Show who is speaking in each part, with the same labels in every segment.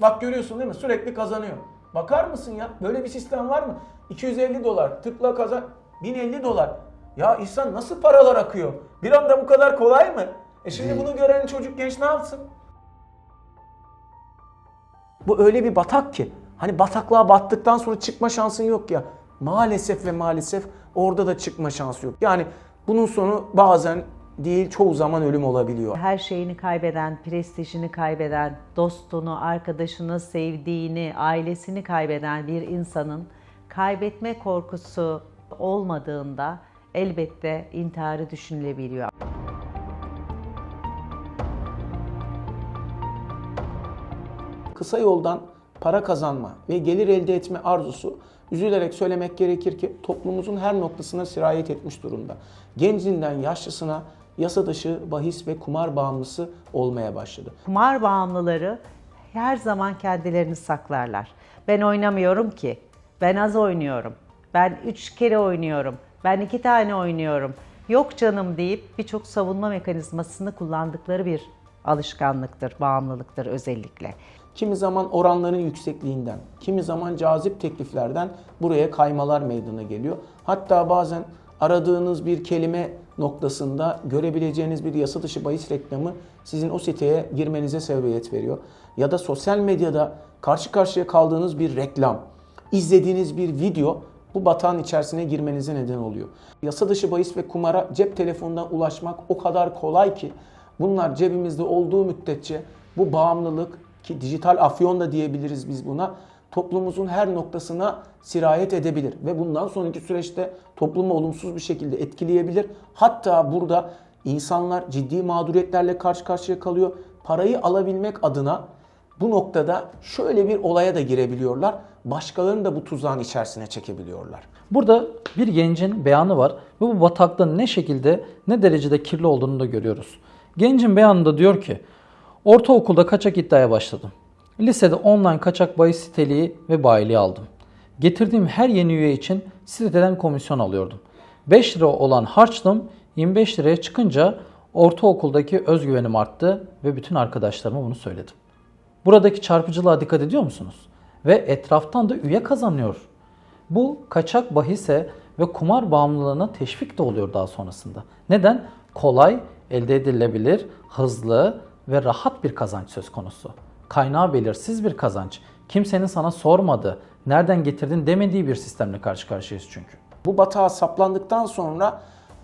Speaker 1: Bak görüyorsun değil mi? Sürekli kazanıyor. Bakar mısın ya? Böyle bir sistem var mı? 250 dolar tıkla kazan. 1050 dolar. Ya insan nasıl paralar akıyor? Bir anda bu kadar kolay mı? E şimdi bunu gören çocuk genç ne yapsın? Bu öyle bir batak ki. Hani bataklığa battıktan sonra çıkma şansın yok ya. Maalesef ve maalesef orada da çıkma şansı yok. Yani bunun sonu bazen değil çoğu zaman ölüm olabiliyor.
Speaker 2: Her şeyini kaybeden, prestijini kaybeden, dostunu, arkadaşını, sevdiğini, ailesini kaybeden bir insanın kaybetme korkusu olmadığında elbette intiharı düşünülebiliyor.
Speaker 1: kısa yoldan para kazanma ve gelir elde etme arzusu üzülerek söylemek gerekir ki toplumumuzun her noktasına sirayet etmiş durumda. Gencinden yaşlısına yasa dışı bahis ve kumar bağımlısı olmaya başladı.
Speaker 2: Kumar bağımlıları her zaman kendilerini saklarlar. Ben oynamıyorum ki. Ben az oynuyorum. Ben üç kere oynuyorum. Ben iki tane oynuyorum. Yok canım deyip birçok savunma mekanizmasını kullandıkları bir alışkanlıktır, bağımlılıktır özellikle.
Speaker 1: Kimi zaman oranların yüksekliğinden, kimi zaman cazip tekliflerden buraya kaymalar meydana geliyor. Hatta bazen aradığınız bir kelime noktasında görebileceğiniz bir yasa dışı bahis reklamı sizin o siteye girmenize sebebiyet veriyor. Ya da sosyal medyada karşı karşıya kaldığınız bir reklam, izlediğiniz bir video bu batağın içerisine girmenize neden oluyor. Yasa dışı bahis ve kumara cep telefonundan ulaşmak o kadar kolay ki bunlar cebimizde olduğu müddetçe bu bağımlılık ki dijital afyon da diyebiliriz biz buna toplumumuzun her noktasına sirayet edebilir ve bundan sonraki süreçte toplumu olumsuz bir şekilde etkileyebilir. Hatta burada insanlar ciddi mağduriyetlerle karşı karşıya kalıyor. Parayı alabilmek adına bu noktada şöyle bir olaya da girebiliyorlar. Başkalarını da bu tuzağın içerisine çekebiliyorlar.
Speaker 3: Burada bir gencin beyanı var ve bu bataklığın ne şekilde ne derecede kirli olduğunu da görüyoruz. Gencin beyanında diyor ki ortaokulda kaçak iddiaya başladım. Lisede online kaçak bahis siteliği ve bayiliği aldım. Getirdiğim her yeni üye için siteden komisyon alıyordum. 5 lira olan harçlığım 25 liraya çıkınca ortaokuldaki özgüvenim arttı ve bütün arkadaşlarıma bunu söyledim. Buradaki çarpıcılığa dikkat ediyor musunuz? Ve etraftan da üye kazanıyor. Bu kaçak bahise ve kumar bağımlılığına teşvik de oluyor daha sonrasında. Neden? Kolay, elde edilebilir, hızlı ve rahat bir kazanç söz konusu. Kaynağı belirsiz bir kazanç. Kimsenin sana sormadı, nereden getirdin demediği bir sistemle karşı karşıyayız çünkü.
Speaker 1: Bu batağa saplandıktan sonra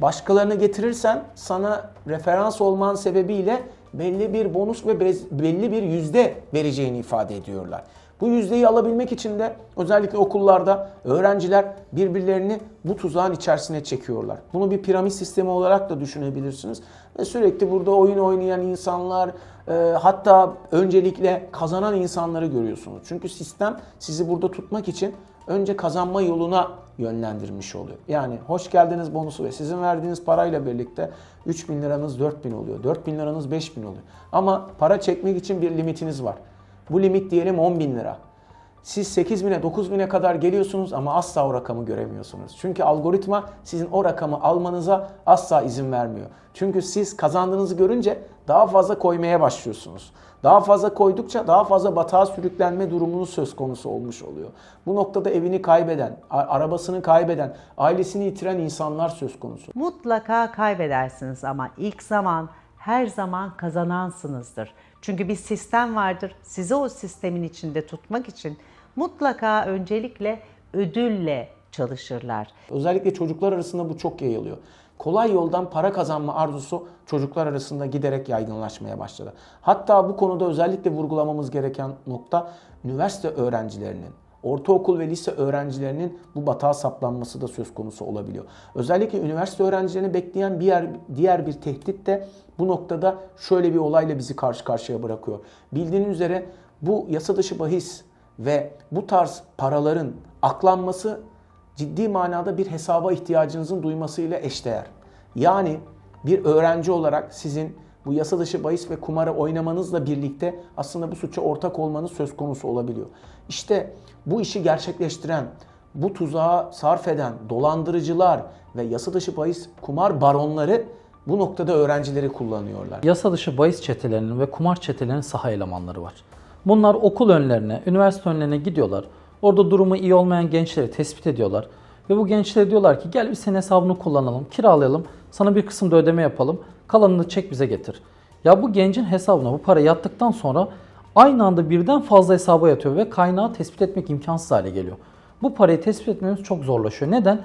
Speaker 1: başkalarını getirirsen sana referans olman sebebiyle belli bir bonus ve belli bir yüzde vereceğini ifade ediyorlar. Bu yüzdeyi alabilmek için de özellikle okullarda öğrenciler birbirlerini bu tuzağın içerisine çekiyorlar. Bunu bir piramit sistemi olarak da düşünebilirsiniz. Ve sürekli burada oyun oynayan insanlar, e, hatta öncelikle kazanan insanları görüyorsunuz. Çünkü sistem sizi burada tutmak için önce kazanma yoluna yönlendirmiş oluyor. Yani hoş geldiniz bonusu ve sizin verdiğiniz parayla birlikte 3 bin liranız 4 bin oluyor. 4 bin liranız 5 bin oluyor. Ama para çekmek için bir limitiniz var. Bu limit diyelim 10 bin lira. Siz 8 bine 9 bine kadar geliyorsunuz ama asla o rakamı göremiyorsunuz. Çünkü algoritma sizin o rakamı almanıza asla izin vermiyor. Çünkü siz kazandığınızı görünce daha fazla koymaya başlıyorsunuz. Daha fazla koydukça daha fazla batağa sürüklenme durumunuz söz konusu olmuş oluyor. Bu noktada evini kaybeden, arabasını kaybeden, ailesini yitiren insanlar söz konusu.
Speaker 2: Mutlaka kaybedersiniz ama ilk zaman her zaman kazanansınızdır. Çünkü bir sistem vardır. Sizi o sistemin içinde tutmak için mutlaka öncelikle ödülle çalışırlar.
Speaker 1: Özellikle çocuklar arasında bu çok yayılıyor. Kolay yoldan para kazanma arzusu çocuklar arasında giderek yaygınlaşmaya başladı. Hatta bu konuda özellikle vurgulamamız gereken nokta üniversite öğrencilerinin, ortaokul ve lise öğrencilerinin bu batağa saplanması da söz konusu olabiliyor. Özellikle üniversite öğrencilerini bekleyen bir yer, diğer bir tehdit de bu noktada şöyle bir olayla bizi karşı karşıya bırakıyor. Bildiğiniz üzere bu yasa dışı bahis ve bu tarz paraların aklanması ciddi manada bir hesaba ihtiyacınızın duymasıyla eşdeğer. Yani bir öğrenci olarak sizin bu yasa dışı bahis ve kumarı oynamanızla birlikte aslında bu suça ortak olmanız söz konusu olabiliyor. İşte bu işi gerçekleştiren, bu tuzağa sarf eden dolandırıcılar ve yasa dışı bahis kumar baronları bu noktada öğrencileri kullanıyorlar.
Speaker 3: Yasa dışı bahis çetelerinin ve kumar çetelerinin saha elemanları var. Bunlar okul önlerine, üniversite önlerine gidiyorlar. Orada durumu iyi olmayan gençleri tespit ediyorlar. Ve bu gençlere diyorlar ki gel biz senin hesabını kullanalım, kiralayalım, sana bir kısım da ödeme yapalım, kalanını çek bize getir. Ya bu gencin hesabına bu para yattıktan sonra aynı anda birden fazla hesaba yatıyor ve kaynağı tespit etmek imkansız hale geliyor. Bu parayı tespit etmemiz çok zorlaşıyor. Neden?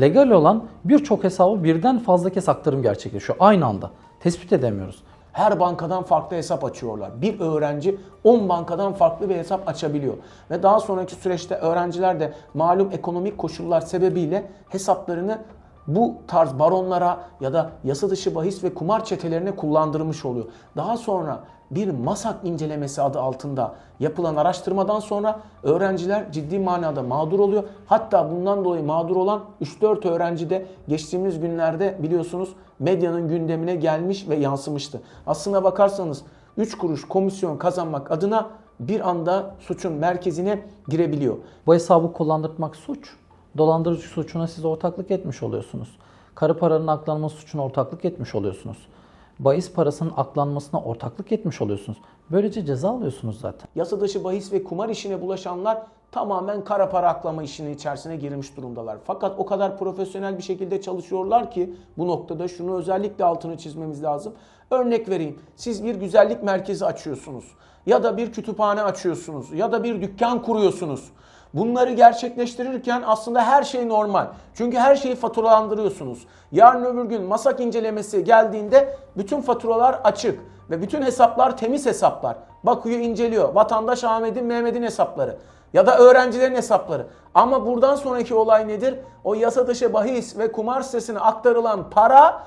Speaker 3: Legal olan birçok hesabı birden fazla kez aktarım gerçekleşiyor aynı anda. Tespit edemiyoruz.
Speaker 1: Her bankadan farklı hesap açıyorlar. Bir öğrenci 10 bankadan farklı bir hesap açabiliyor. Ve daha sonraki süreçte öğrenciler de malum ekonomik koşullar sebebiyle hesaplarını bu tarz baronlara ya da yasa dışı bahis ve kumar çetelerine kullandırmış oluyor. Daha sonra bir masak incelemesi adı altında yapılan araştırmadan sonra öğrenciler ciddi manada mağdur oluyor. Hatta bundan dolayı mağdur olan 3-4 öğrenci de geçtiğimiz günlerde biliyorsunuz medyanın gündemine gelmiş ve yansımıştı. Aslına bakarsanız 3 kuruş komisyon kazanmak adına bir anda suçun merkezine girebiliyor.
Speaker 3: Bu hesabı kullandırmak suç. Dolandırıcı suçuna siz ortaklık etmiş oluyorsunuz. Karı paranın aklanması suçuna ortaklık etmiş oluyorsunuz. Bahis parasının aklanmasına ortaklık etmiş oluyorsunuz. Böylece ceza alıyorsunuz zaten.
Speaker 1: Yasa dışı bahis ve kumar işine bulaşanlar tamamen kara para aklama işinin içerisine girmiş durumdalar. Fakat o kadar profesyonel bir şekilde çalışıyorlar ki bu noktada şunu özellikle altını çizmemiz lazım. Örnek vereyim. Siz bir güzellik merkezi açıyorsunuz ya da bir kütüphane açıyorsunuz ya da bir dükkan kuruyorsunuz. Bunları gerçekleştirirken aslında her şey normal. Çünkü her şeyi faturalandırıyorsunuz. Yarın öbür gün masak incelemesi geldiğinde bütün faturalar açık ve bütün hesaplar temiz hesaplar. Bakıyor inceliyor. Vatandaş Ahmet'in Mehmet'in hesapları ya da öğrencilerin hesapları. Ama buradan sonraki olay nedir? O yasa dışı bahis ve kumar sitesine aktarılan para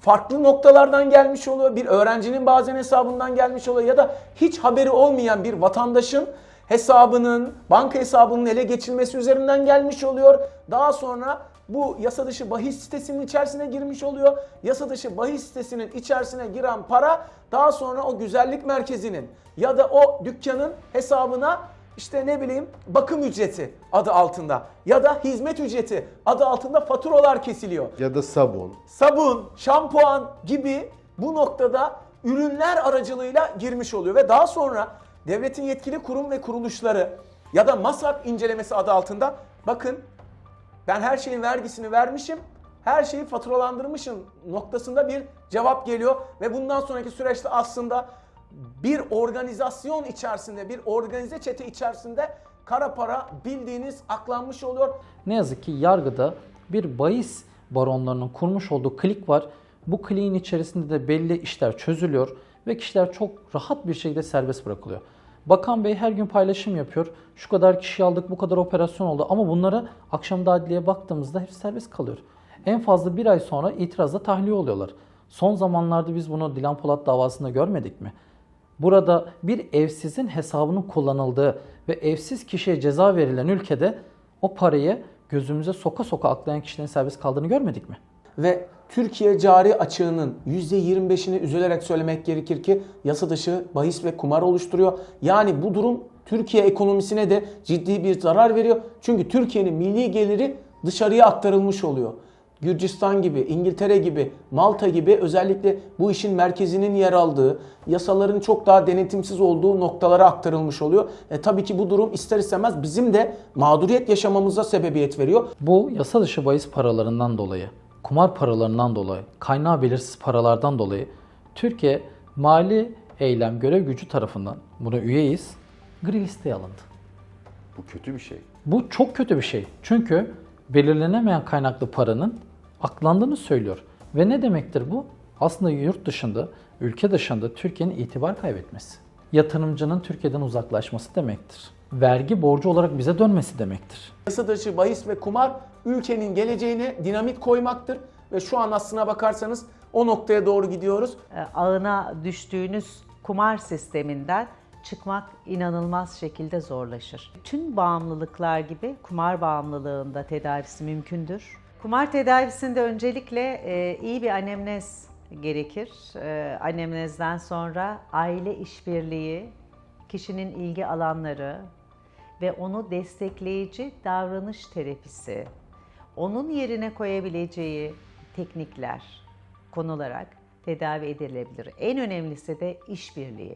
Speaker 1: farklı noktalardan gelmiş oluyor. Bir öğrencinin bazen hesabından gelmiş oluyor ya da hiç haberi olmayan bir vatandaşın hesabının, banka hesabının ele geçirilmesi üzerinden gelmiş oluyor. Daha sonra bu yasa dışı bahis sitesinin içerisine girmiş oluyor. Yasa dışı bahis sitesinin içerisine giren para daha sonra o güzellik merkezinin ya da o dükkanın hesabına işte ne bileyim bakım ücreti adı altında ya da hizmet ücreti adı altında faturalar kesiliyor
Speaker 4: Ya da sabun.
Speaker 1: sabun, şampuan gibi bu noktada ürünler aracılığıyla girmiş oluyor ve daha sonra devletin yetkili kurum ve kuruluşları ya da MASAK incelemesi adı altında bakın ben her şeyin vergisini vermişim, her şeyi faturalandırmışım noktasında bir cevap geliyor ve bundan sonraki süreçte aslında bir organizasyon içerisinde, bir organize çete içerisinde kara para bildiğiniz aklanmış oluyor.
Speaker 3: Ne yazık ki yargıda bir bahis baronlarının kurmuş olduğu klik var. Bu kliğin içerisinde de belli işler çözülüyor ve kişiler çok rahat bir şekilde serbest bırakılıyor. Bakan Bey her gün paylaşım yapıyor. Şu kadar kişi aldık, bu kadar operasyon oldu ama bunları akşamda adliyeye baktığımızda hepsi serbest kalıyor. En fazla bir ay sonra itirazla tahliye oluyorlar. Son zamanlarda biz bunu Dilan Polat davasında görmedik mi? Burada bir evsizin hesabının kullanıldığı ve evsiz kişiye ceza verilen ülkede o parayı gözümüze soka soka aklayan kişilerin serbest kaldığını görmedik mi?
Speaker 1: Ve Türkiye cari açığının %25'ini üzülerek söylemek gerekir ki yasa dışı bahis ve kumar oluşturuyor. Yani bu durum Türkiye ekonomisine de ciddi bir zarar veriyor. Çünkü Türkiye'nin milli geliri dışarıya aktarılmış oluyor. Gürcistan gibi, İngiltere gibi, Malta gibi özellikle bu işin merkezinin yer aldığı, yasaların çok daha denetimsiz olduğu noktalara aktarılmış oluyor. E, tabii ki bu durum ister istemez bizim de mağduriyet yaşamamıza sebebiyet veriyor.
Speaker 3: Bu yasa dışı bahis paralarından dolayı, kumar paralarından dolayı, kaynağı belirsiz paralardan dolayı Türkiye mali eylem görev gücü tarafından buna üyeyiz. Gri listeye alındı.
Speaker 4: Bu kötü bir şey.
Speaker 3: Bu çok kötü bir şey. Çünkü belirlenemeyen kaynaklı paranın aklandığını söylüyor. Ve ne demektir bu? Aslında yurt dışında, ülke dışında Türkiye'nin itibar kaybetmesi. Yatırımcının Türkiye'den uzaklaşması demektir. Vergi borcu olarak bize dönmesi demektir.
Speaker 1: Yasa dışı bahis ve kumar ülkenin geleceğine dinamit koymaktır. Ve şu an aslına bakarsanız o noktaya doğru gidiyoruz.
Speaker 2: E, ağına düştüğünüz kumar sisteminden çıkmak inanılmaz şekilde zorlaşır. Tüm bağımlılıklar gibi kumar bağımlılığında tedavisi mümkündür. Kumar tedavisinde öncelikle e, iyi bir anemnez gerekir. E, anemnezden sonra aile işbirliği, kişinin ilgi alanları ve onu destekleyici davranış terapisi, onun yerine koyabileceği teknikler konularak tedavi edilebilir. En önemlisi de işbirliği.